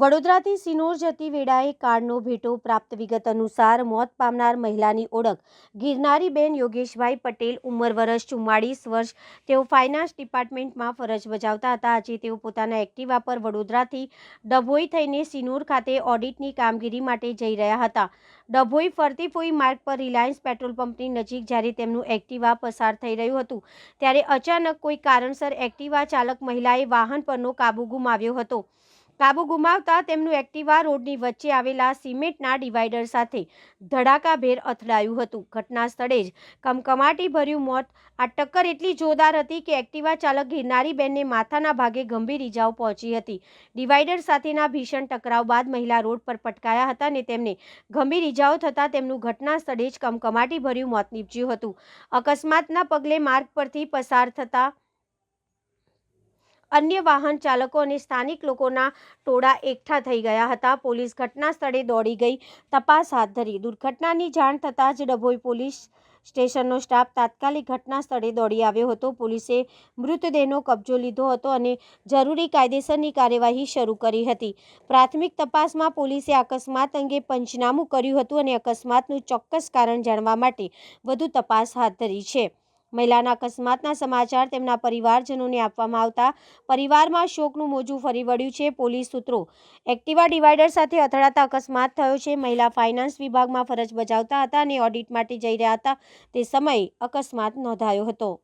વડોદરાથી સિનોર જતી વેળાએ કારનો ભેટો પ્રાપ્ત વિગત અનુસાર મોત પામનાર મહિલાની ઓળખ ગિરનારીબેન યોગેશભાઈ પટેલ ઉંમર વર્ષ ચુમ્માળીસ વર્ષ. તેઓ ફાઇનાન્સ ડિપાર્ટમેન્ટમાં ફરજ બજાવતા હતા. આજે તેઓ પોતાના એક્ટિવા પર વડોદરાથી ડભોઈ થઈને સિનોર ખાતે ઓડિટની કામગીરી માટે જઈ રહ્યા હતા. ડભોઈ ફરતી ફોઈ માર્ગ પર રિલાયન્સ પેટ્રોલ પંપની નજીક જ્યારે તેમનું એક્ટિવા પસાર થઈ રહ્યું હતું, ત્યારે અચાનક કોઈ કારણસર એક્ટિવા ચાલક મહિલાએ વાહન પરનો કાબુ ગુમાવ્યો હતો. કાબુ ગુમાવતા તેમનું એક્ટિવા રોડની વચ્ચે આવેલા સિમેન્ટના ડિવાઈડર સાથે ધડાકાભેર અથડાયું હતું. ઘટના સ્થળે જ કમકમાટી ભર્યું મોત. આ ટક્કર એટલી જોરદાર હતી કે એક્ટિવા ચાલક ગિરનારીબેનને માથાના ભાગે ગંભીર ઇજાઓ પહોંચી હતી. ડિવાઈડર સાથેના ભીષણ ટકરાવ બાદ મહિલા રોડ પર પટકાયા હતા અને તેમને ગંભીર ઇજાઓ થતાં તેમનું ઘટના સ્થળે જ કમકમાટી ભર્યું મોત નીપજ્યું હતું. અકસ્માતના પગલે માર્ગ પરથી પસાર થતા અન્ય વાહન ચાલકો અને સ્થાનિક લોકોના ટોળા એકઠા થઈ ગયા હતા. પોલીસ ઘટના સ્થળે દોડી ગઈ. તપાસ હાથ ધરી. દુર્ઘટનાની જાણ થતાં જ ડભોઈ પોલીસ સ્ટેશનનો સ્ટાફ તાત્કાલિક ઘટના સ્થળે દોડી આવ્યો હતો. પોલીસે મૃતદેહનો કબજો લીધો હતો અને જરૂરી કાયદેસરની કાર્યવાહી શરૂ કરી હતી. પ્રાથમિક તપાસમાં પોલીસે અકસ્માત અંગે પંચનામું કર્યું હતું અને અકસ્માતનું ચોક્કસ કારણ જાણવા માટે વધુ તપાસ હાથ ધરી છે. મહિલાના અકસ્માતના સમાચાર તેમના પરિવારજનોને આપવામાં આવતા. પરિવારમાં શોકનું મોજું ફરી વળ્યું છે પોલીસ સૂત્રો. એક્ટિવા ડિવાઈડર સાથે અથડાતા અકસ્માત થયો છે. મહિલા ફાઇનાન્સ વિભાગમાં ફરજ બજાવતા હતા અને ઓડિટ માટે જઈ રહ્યા હતા. તે સમયે અકસ્માત નોંધાયો હતો.